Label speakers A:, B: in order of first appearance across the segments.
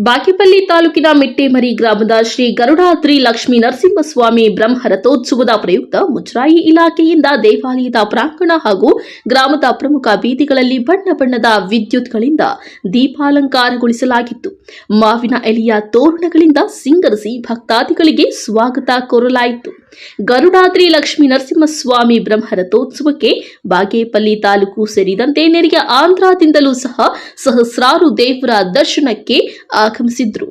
A: ಬಾಗೇಪಲ್ಲಿ ತಾಲೂಕಿನ ಮಿಟ್ಟೇಮರಿ ಗ್ರಾಮದ ಶ್ರೀ ಗರುಡಾದ್ರಿ ಲಕ್ಷ್ಮೀ ನರಸಿಂಹಸ್ವಾಮಿ ಬ್ರಹ್ಮರಥೋತ್ಸವದ ಪ್ರಯುಕ್ತ ಮುಜರಾಯಿ ಇಲಾಖೆಯಿಂದ ದೇವಾಲಯದ ಪ್ರಾಂಗಣ ಹಾಗೂ ಗ್ರಾಮದ ಪ್ರಮುಖ ಬೀದಿಗಳಲ್ಲಿ ಬಣ್ಣ ಬಣ್ಣದ ವಿದ್ಯುತ್ಗಳಿಂದ ದೀಪಾಲಂಕಾರಗೊಳಿಸಲಾಗಿತ್ತು. ಮಾವಿನ ಎಲೆಯ ತೋರಣಗಳಿಂದ ಸಿಂಗರಿಸಿ ಭಕ್ತಾದಿಗಳಿಗೆ ಸ್ವಾಗತ ಕೋರಲಾಯಿತು. ಗರುಡಾದ್ರಿ ಲಕ್ಷ್ಮೀ ನರಸಿಂಹಸ್ವಾಮಿ ಬ್ರಹ್ಮರಥೋತ್ಸವಕ್ಕೆ ಬಾಗೇಪಲ್ಲಿ ತಾಲೂಕು ಸೇರಿದಂತೆ ನೆರೆಯ ಆಂಧ್ರದಿಂದಲೂ ಸಹ ಸಹಸ್ರಾರು ದೇವರ ದರ್ಶನಕ್ಕೆ ಆಗಮಿಸಿದ್ರು.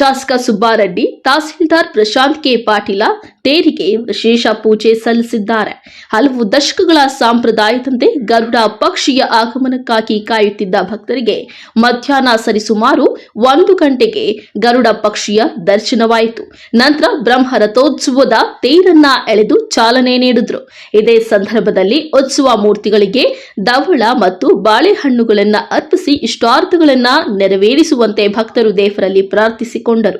A: ಶಾಸಕ ಸುಬ್ಬಾರೆಡ್ಡಿ ತಹಸೀಲ್ದಾರ್ ಪ್ರಶಾಂತ್ ಕೆ ಪಾಟೀಲ ತೇರಿಗೆ ವಿಶೇಷ ಪೂಜೆ ಸಲ್ಲಿಸಿದ್ದಾರೆ. ಹಲವು ದಶಕಗಳ ಸಾಂಪ್ರದಾಯದಂತೆ ಗರುಡ ಪಕ್ಷಿಯ ಆಗಮನಕ್ಕಾಗಿ ಕಾಯುತ್ತಿದ್ದ ಭಕ್ತರಿಗೆ ಮಧ್ಯಾಹ್ನ ಸರಿಸುಮಾರು ಒಂದು ಗಂಟೆಗೆ ಗರುಡ ಪಕ್ಷಿಯ ದರ್ಶನವಾಯಿತು. ನಂತರ ಬ್ರಹ್ಮ ರಥೋತ್ಸವದ ತೇರನ್ನ ಎಳೆದು ಚಾಲನೆ ನೀಡಿದ್ರು. ಇದೇ ಸಂದರ್ಭದಲ್ಲಿ ಉತ್ಸವ ಮೂರ್ತಿಗಳಿಗೆ ದವಳ ಮತ್ತು ಬಾಳೆಹಣ್ಣುಗಳನ್ನ ಅರ್ಪಿಸಿ ಇಷ್ಟಾರ್ಥಗಳನ್ನ ನೆರವೇರಿಸುವಂತೆ ಭಕ್ತರು ದೇವರಲ್ಲಿ ಪ್ರಾರ್ಥಿಸಿಕೊಂಡರು.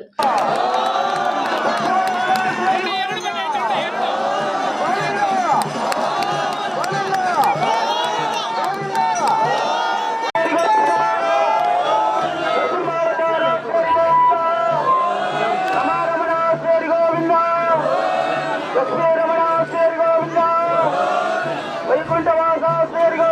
B: Virgo!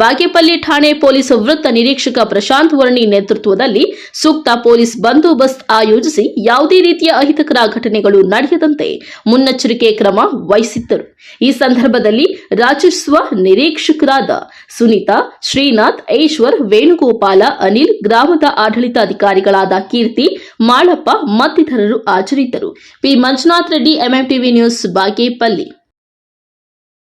A: ಬಾಗೇಪಲ್ಲಿ ಠಾಣೆ ಪೊಲೀಸ್ ವೃತ್ತ ನಿರೀಕ್ಷಕ ಪ್ರಶಾಂತ್ ವರ್ಣಿ ನೇತೃತ್ವದಲ್ಲಿ ಸೂಕ್ತ ಪೊಲೀಸ್ ಬಂದೋಬಸ್ತ್ ಆಯೋಜಿಸಿ ಯಾವುದೇ ರೀತಿಯ ಅಹಿತಕರ ಘಟನೆಗಳು ನಡೆಯದಂತೆ ಮುನ್ನೆಚ್ಚರಿಕೆ ಕ್ರಮ ವಹಿಸಿದ್ದರು. ಈ ಸಂದರ್ಭದಲ್ಲಿ ರಾಜಸ್ವ ನಿರೀಕ್ಷಕರಾದ ಸುನೀತಾ, ಶ್ರೀನಾಥ್, ಐಶ್ವರ್, ವೇಣುಗೋಪಾಲ, ಅನಿಲ್, ಗ್ರಾಮದ ಆಡಳಿತಾಧಿಕಾರಿಗಳಾದ ಕೀರ್ತಿ ಮಾಳಪ್ಪ ಮತ್ತಿತರರು ಹಾಜರಿದ್ದರು P. Manjunath Reddy MMTV news Bagepalli.